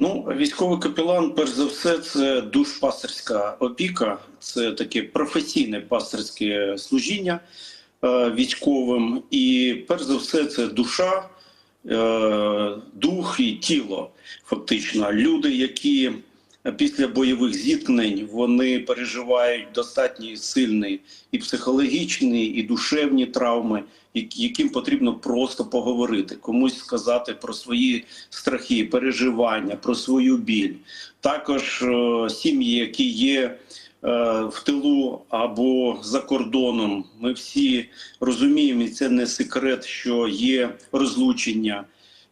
Ну, військовий капелан, перш за все, це душпастерська опіка, це таке професійне пастерське служіння е, військовим. І перш за все, це душа, е, дух і тіло. Фактично, люди, які після бойових зіткнень вони переживають достатньо сильні і психологічні, і душевні травми, яким потрібно просто поговорити, комусь сказати про свої страхи, переживання, про свою біль. Також е, сім'ї, які є е, в тилу або за кордоном. Ми всі розуміємо, і це не секрет, що є розлучення.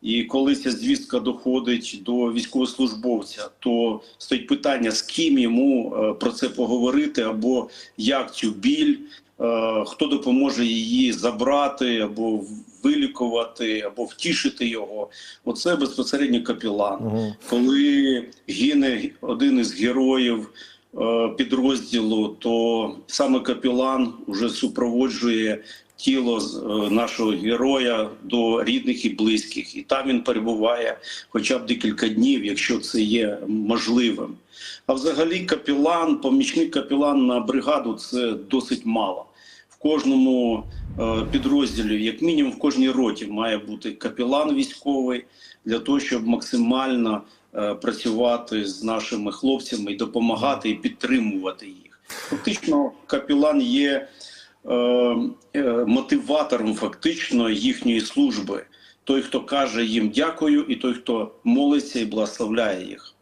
І коли ця звістка доходить до військовослужбовця, то стоїть питання, з ким йому е, про це поговорити, або як цю біль, е, хто допоможе її забрати, або вилікувати, або втішити його. Оце безпосередньо капілан. Угу. Коли гине один із героїв е, підрозділу, то саме капілан вже супроводжує тіло е, нашого героя до рідних і близьких, і там він перебуває хоча б декілька днів, якщо це є можливим. А взагалі, капілан, помічник капілан на бригаду це досить мало. В кожному е, підрозділі, як мінімум, в кожній роті має бути капілан військовий для того, щоб максимально е, працювати з нашими хлопцями і допомагати і підтримувати їх. Фактично, капілан є мотиватором фактично їхньої служби. Той, хто каже їм дякую, і той, хто молиться і благословляє їх.